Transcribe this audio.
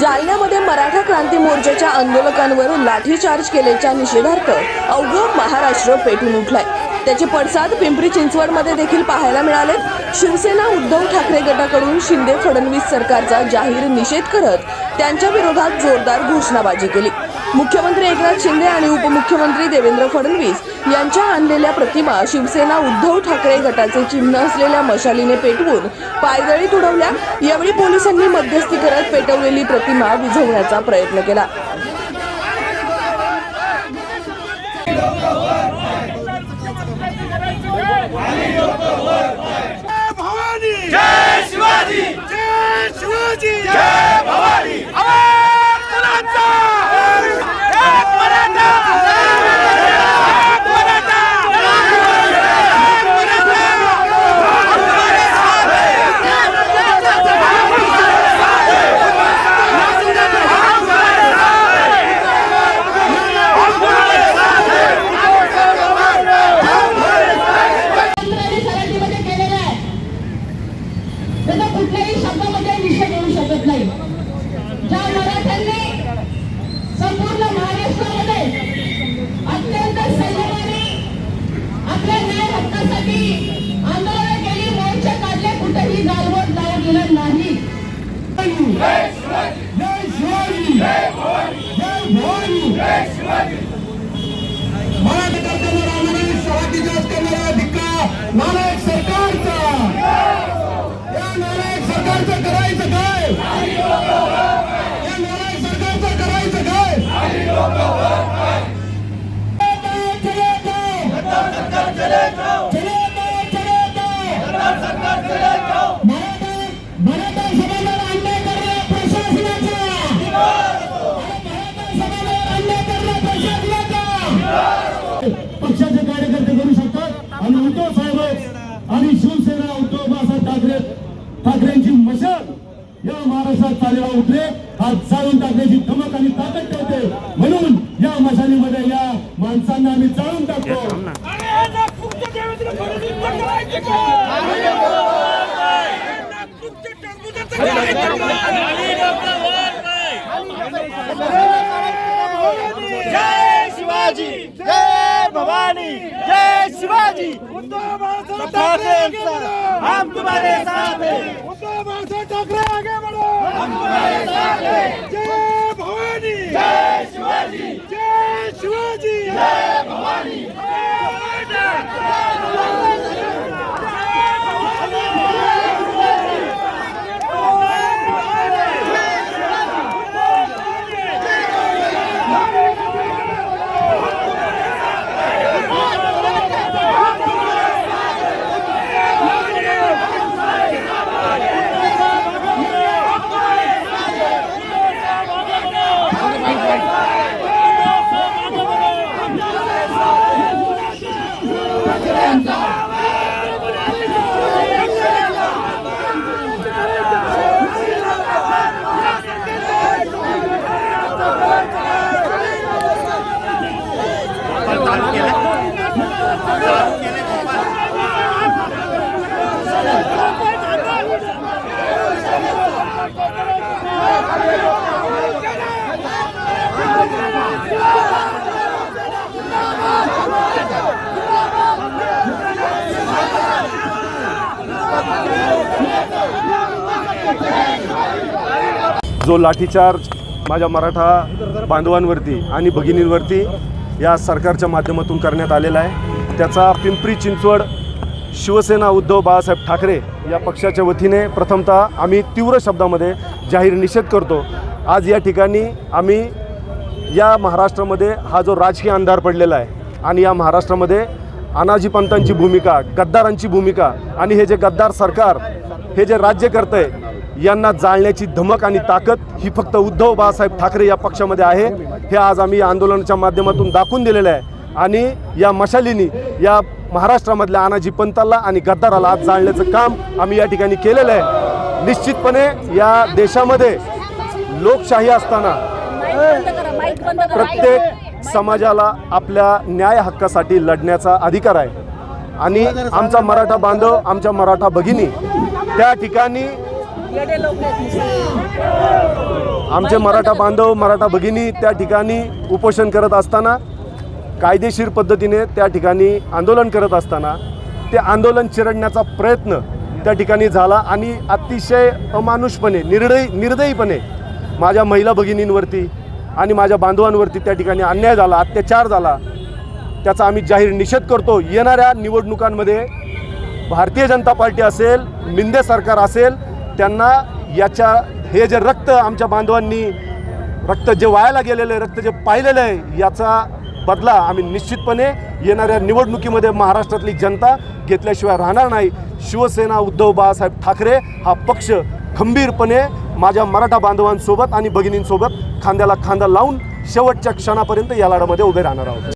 जालन्यामध्ये मराठा क्रांती मोर्चाच्या आंदोलकांवर लाठीचार्ज केल्याच्या निषेधार्थ अवघं महाराष्ट्र पेटून उठलाय. त्याचे पडसाद पिंपरी चिंचवडमध्ये देखील पाहायला मिळाले शिवसेना उद्धव ठाकरे गटाकडून शिंदे फडणवीस सरकारचा जाहीर निषेध करत त्यांच्या विरोधात जोरदार घोषणाबाजी केली. मुख्यमंत्री एकनाथ शिंदे आणि उपमुख्यमंत्री देवेंद्र फडणवीस यांच्या आणलेल्या प्रतिमा शिवसेना उद्धव ठाकरे गटाचे चिन्ह असलेल्या मशालीने पेटवून पायदळीत उडवल्या यावेळी पोलिसांनी मध्यस्थी करत पेटवलेली प्रतिमा विझवण्याचा प्रयत्न केला. भवानी. जय शिवाजी. जय शिवाजी. जय भवानी एक मुलांचा एक मराठा एक मराठा मंत्रालय सराठीमध्ये केलेलं आहे त्याचा कुठल्याही शब्दामध्ये निषेध होऊ शकत नाही ज्या मराठ्यांनी संपूर्ण महाराष्ट्रामध्ये अत्यंत संयमाने आपल्या न्याय हक्कासाठी आंदोलन केली मोर्चे काढले कुठेही गालबोट लावून दिलं नाही जय शिवाजी. जय भवानी. मराठा करणारा धिक्कार नालायक सरकारचा. या नालायक सरकारचं करायचं काय? ठाकरेंची मशाल. या महाराष्ट्रात चालेला उठले. आज जाळून टाकण्याची धमक आणि ताकद ठेवते. म्हणून या मशालीमध्ये या माणसांना आम्ही जाळून टाकतो. जय शिवाजी. जय भवानी जय शिवाजी। हम तुम्हारे साथ हैं। हम जो लाठीचार्ज माझ्या मराठा बांधवांवरती आणि भगिनींवरती या सरकारच्या माध्यमातून करण्यात आलेला आहे. त्याचा पिंपरी चिंचवड शिवसेना उद्धव बाळासाहेब ठाकरे या पक्षाच्या वतीने प्रथमतः आम्ही तीव्र शब्दामध्ये जाहीर निषेध करतो. आज या ठिकाणी आम्ही या महाराष्ट्रामध्ये हा जो राजकीय अंधार पडलेला आहे आणि या महाराष्ट्रामध्ये अनाजी पंतांची भूमिका गद्दारांची भूमिका आणि हे जे गद्दार सरकार हे जे राज्य करतंय यांना जाळण्याची धमक आणि ताकद ही फक्त उद्धव बाळासाहेब ठाकरे या पक्षामध्ये आहे. हे आज आम्ही आंदोलनाच्या माध्यमातून दाखवून दिलेलं आहे. आणि या मशालीनी या महाराष्ट्रामधल्या अनाजी पंताला आणि गद्दाराला आज जाळण्याचं काम आम्ही या ठिकाणी केलेलं आहे. निश्चितपणे या देशामध्ये लोकशाही असताना प्रत्येक समाजाला आपल्या न्याय हक्कासाठी लढण्याचा अधिकार आहे. आणि आमचा मराठा बांधव आमच्या मराठा भगिनी त्या ठिकाणी आमचे मराठा बांधव मराठा भगिनी त्या ठिकाणी उपोषण करत असताना कायदेशीर पद्धतीने त्या ठिकाणी आंदोलन करत असताना ते आंदोलन चिरडण्याचा प्रयत्न त्या ठिकाणी झाला आणि अतिशय अमानुषपणे निर्दयी निर्दयीपणे माझ्या महिला भगिनींवरती आणि माझ्या बांधवांवरती त्या ठिकाणी अन्याय झाला अत्याचार झाला. त्याचा आम्ही जाहीर निषेध करतो. येणाऱ्या निवडणुकांमध्ये भारतीय जनता पार्टी असेल मिंदे सरकार असेल त्यांना याच्या हे जे रक्त आमच्या बांधवांनी रक्त जे वायाला गेलेलं आहे रक्त जे पाहिलेलं आहे याचा बदला आम्ही निश्चितपणे येणाऱ्या निवडणुकीमध्ये महाराष्ट्रातली जनता घेतल्याशिवाय राहणार नाही. शिवसेना उद्धव बाळासाहेब ठाकरे हा पक्ष खंबीरपणे माझ्या मराठा बांधवांसोबत आणि भगिनींसोबत खांद्याला खांदा लावून शेवटच्या क्षणापर्यंत या लढ्यामध्ये उभे राहणार आहोत.